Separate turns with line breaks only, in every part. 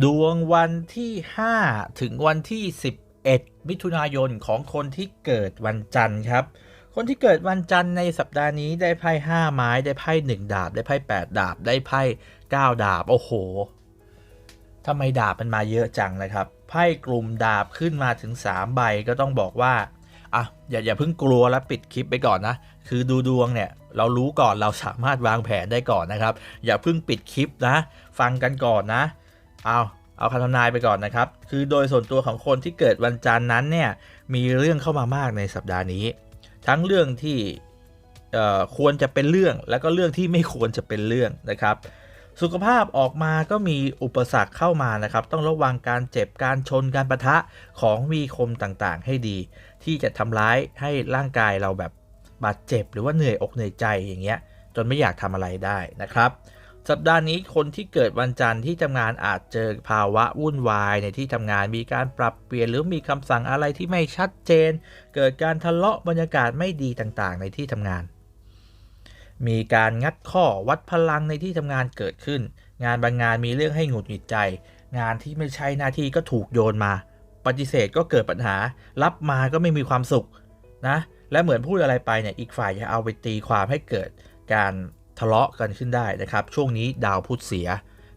ดวงวันที่ 5 ถึงวันที่ 11 มิถุนายนของคนที่เกิดวันจันทร์ครับ คนที่เกิดวันจันทร์ในสัปดาห์นี้ได้ไพ่5ไม้ได้ไพ่1ดาบ ได้ไพ่8ดาบ ได้ไพ่9ดาบ โอ้โหทำไมดาบมันมาเยอะจังนะครับ ไพ่กลุ่มดาบขึ้นมาถึง 3 ใบก็ต้องบอกว่าอะอย่าอย่าเพิ่งกลัวแล้วปิดคลิปไปก่อนนะ คือดูดวงเนี่ยเรารู้ก่อนเราสามารถวางแผนได้ก่อนนะครับ อย่าเพิ่งปิดคลิปนะ ฟังกันก่อนนะ เอาเอาคำทำนายไปก่อนนะครับ คือโดยส่วนตัวของคนที่เกิดวันจันทร์นั้นเนี่ยมีเรื่องเข้ามามากในสัปดาห์นี้ ทั้งเรื่องที่ควรจะเป็นเรื่องแล้วก็เรื่องที่ไม่ควรจะเป็นเรื่องนะครับ สุขภาพออกมาก็มีอุปสรรคเข้ามานะครับ ต้องระวังการเจ็บการชนการประทะของมีคมต่างๆ ให้ดี ที่จะทำร้ายให้ร่างกายเราแบบบาดเจ็บ หรือว่าเหนื่อยอกเหนื่อยใจอย่างเงี้ยจนไม่อยากทำอะไรได้นะครับ สัปดาห์นี้คนที่เกิดวันจันทร์ที่ทำงานอาจเจอภาวะวุ่นวายในที่ทำงานมีการปรับเปลี่ยนหรือมีคำสั่งอะไรที่ไม่ชัดเจน เกิดการทะเลาะบรรยากาศไม่ดีต่างๆ ในที่ทำงาน มีการงัดข้อวัดพลังในที่ทำงานเกิดขึ้น งานบางงานมีเรื่องให้หงุดหงิดใจ งานที่ไม่ใช่หน้าที่ก็ถูกโยนมา ปฏิเสธก็เกิดปัญหา รับมาก็ไม่มีความสุขนะและเหมือนพูดอะไรไปเนี่ยอีกฝ่ายจะเอาไปตีความให้เกิดการ ทะเลาะกันขึ้นได้นะครับ ช่วงนี้ดาวพุธเสีย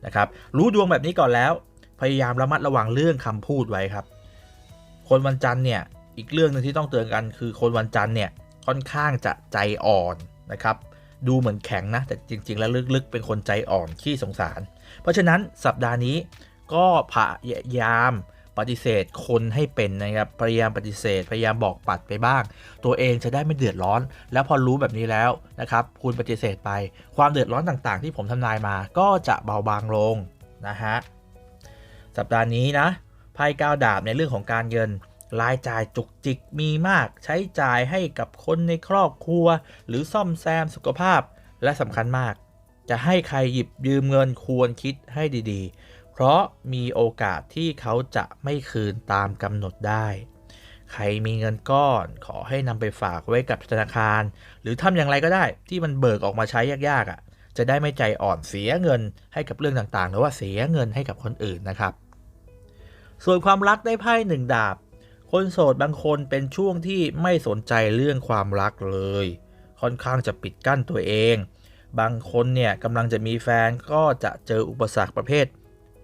นะครับ รู้ดวงแบบนี้ก่อนแล้ว พยายามระมัดระวังเรื่องคำพูดไว้ครับ คนวันจันทร์เนี่ยอีกเรื่องหนึงที่ต้องเตือนกันคือคนวันจันทร์เนี่ยค่อนข้างจะใจอ่อนนะครับดูเหมือนแข็งนะ แต่จริง ๆ แล้วลึกๆ เป็นคนใจอ่อนขี้สงสาร เพราะฉะนั้นสัปดาห์นี้ก็พยายาม ปฏิเสธคนให้เป็นนะครับพยายามปฏิเสธ พยายามบอกปัดไปบ้าง ตัวเองจะได้ไม่เดือดร้อน แล้วพอรู้แบบนี้แล้วนะครับคุณปฏิเสธไป ความเดือดร้อนต่างๆ ที่ผมทำนายมาก็จะเบาบางลงนะฮะสัปดาห์นี้นะไพ่ก้าวดาบในเรื่องของการเงินรายจ่ายจุกจิกมีมาก ใช้จ่ายให้กับคนในครอบครัว หรือซ่อมแซมสุขภาพและสำคัญมาก จะให้ใครหยิบยืมเงินควรคิดให้ดีๆ เพราะมีโอกาสที่เขาจะไม่คืนตามกำหนดได้ ใครมีเงินก้อนขอให้นำไปฝากไว้กับธนาคาร หรือทำอย่างไรก็ได้ที่มันเบิกออกมาใช้ยากๆอะ จะได้ไม่ใจอ่อนเสียเงินให้กับเรื่องต่างๆ หรือว่าเสียเงินให้กับคนอื่นนะครับ ส่วนความรักได้ไพ่หนึ่งดาบ คนโสดบางคนเป็นช่วงที่ไม่สนใจเรื่องความรักเลย ค่อนข้างจะปิดกั้นตัวเอง บางคนเนี่ยกำลังจะมีแฟนก็จะเจออุปสรรคประเภท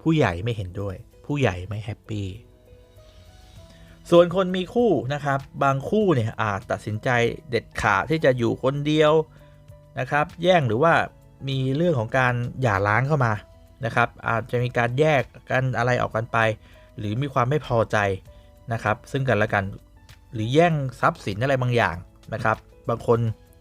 ผู้ใหญ่ไม่เห็นด้วย ผู้ใหญ่ไม่แฮปปี้ส่วนคนมีคู่นะครับ บางคู่เนี่ยอาจตัดสินใจเด็ดขาดที่จะอยู่คนเดียวนะครับ แย่งหรือว่ามีเรื่องของการหย่าร้างเข้ามานะครับ อาจจะมีการแยกกันอะไรออกกันไป หรือมีความไม่พอใจนะครับ ซึ่งกันและกันหรือแย่งทรัพย์สินอะไรบางอย่างนะครับ บางคน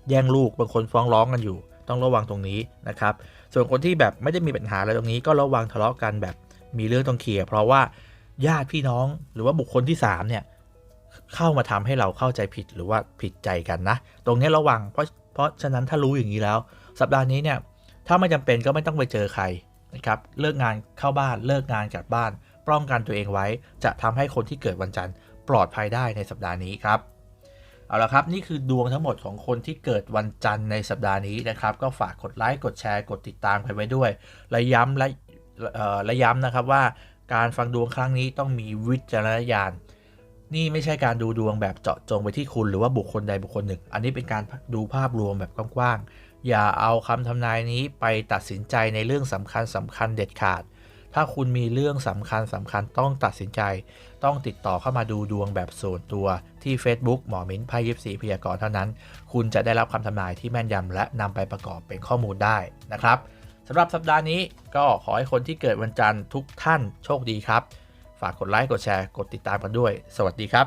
แย่งลูกบางคนฟ้องร้องกันอยู่ ต้องระวังตรงนี้นะครับ ส่วนคนที่แบบไม่ได้มีปัญหาอะไรตรงนี้ ก็ระวังทะเลาะกันแบบมีเรื่องต้องเคลียร์เพราะว่าญาติพี่น้องหรือว่าบุคคลที่สามเนี่ยเข้ามาทำให้เราเข้าใจผิดหรือว่าผิดใจกันนะ ตรงนี้ระวังเพราะเพราะฉะนั้นถ้ารู้อย่างนี้แล้ว สัปดาห์นี้เนี่ยถ้าไม่จำเป็นก็ไม่ต้องไปเจอใครนะครับเลิกงานเข้าบ้านเลิกงานกลับบ้าน ป้องกันตัวเองไว้ จะทำให้คนที่เกิดวันจันทร์ปลอดภัยได้ในสัปดาห์นี้ครับ เอาละครับ นี่คือดวงทั้งหมดของคนที่เกิดวันจันทร์ในสัปดาห์นี้นะครับ ก็ฝากกดไลค์กดแชร์กดติดตามกันไว้ด้วย และย้ำและและย้ำนะครับว่าการฟังดวงครั้งนี้ต้องมีวิจารณญาณนี่ไม่ใช่การดูดวงแบบเจาะจงไปที่คุณหรือว่าบุคคลใดบุคคลหนึ่ง อันนี้เป็นการดูภาพรวมแบบกว้างๆ อย่าเอาคำทำนายนี้ไปตัดสินใจในเรื่องสำคัญสำคัญเด็ดขาด ถ้าคุณมีเรื่องสำคัญสำคัญต้องตัดสินใจ ต้องติดต่อเข้ามาดูดวงแบบส่วนตัวที่ Facebook หมอมิ้นไพ่ยิปซีพยากรณ์เท่านั้น คุณจะได้รับคำทำนายที่แม่นยำและนำไปประกอบเป็นข้อมูลได้นะครับสำหรับสัปดาห์นี้ก็ขอให้คนที่เกิดวันจันทร์ทุกท่านโชคดีครับ ฝากกดไลค์กดแชร์กดติดตามกันด้วย สวัสดีครับ